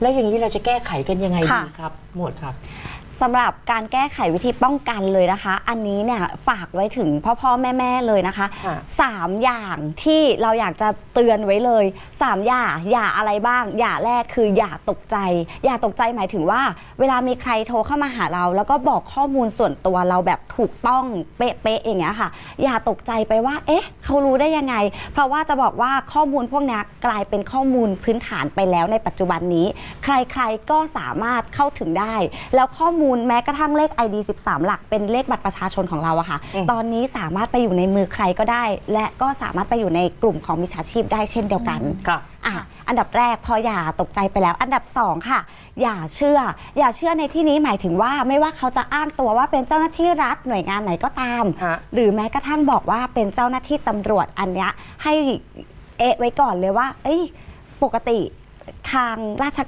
แล้วอย่างนี้เราจะแก้ไขกันยังไงค่ะดีครับ หมวดครับ สำหรับการแก้ไขวิธีป้องกันเลยนะคะ อันนี้เนี่ยฝากไว้ถึงพ่อพ่อแม่แม่ๆเลยนะคะค่ะสามอย่างที่เราอยากจะเตือนไว้เลยสามอย่าอย่าอะไรบ้าง อย่าแรกคืออย่าตกใจ อย่าตกใจหมายถึงว่า เวลามีใครโทรเข้ามาหาเรา แล้วก็บอกข้อมูลส่วนตัวเราแบบถูกต้องเป๊ะๆอย่างเงี้ยค่ะ อย่าตกใจไปว่า เอ๊ะ เขารู้ได้ยังไง เพราะว่าจะบอกว่าข้อมูลพวกเนี้ยกลายเป็นข้อมูลพื้นฐานไปแล้วในปัจจุบันนี้ ใครๆก็สามารถเข้าถึงได้ แล้วข้อมูลแม้กระทั่งเลข ID 13 หลัก เป็นเลขบัตรประชาชนของเราอะค่ะ อืม ตอนนี้สามารถไปอยู่ในมือใครก็ได้ และก็สามารถไปอยู่ในกลุ่มของมิจฉาชีพได้เช่นเดียวกันครับอะอันดับแรกพออย่าตกใจไปแล้ว อันดับสองค่ะ อย่าเชื่อ อย่าเชื่อในที่นี้หมายถึงว่าไม่ว่าเขาจะอ้างตัวว่าเป็นเจ้าหน้าที่รัฐหน่วยงานไหนก็ตาม ฮะ หรือแม้กระทั่งบอกว่าเป็นเจ้าหน้าที่ตำรวจอันเนี้ยให้เอะไว้ก่อนเลยว่า เอ้ย ปกติทางราช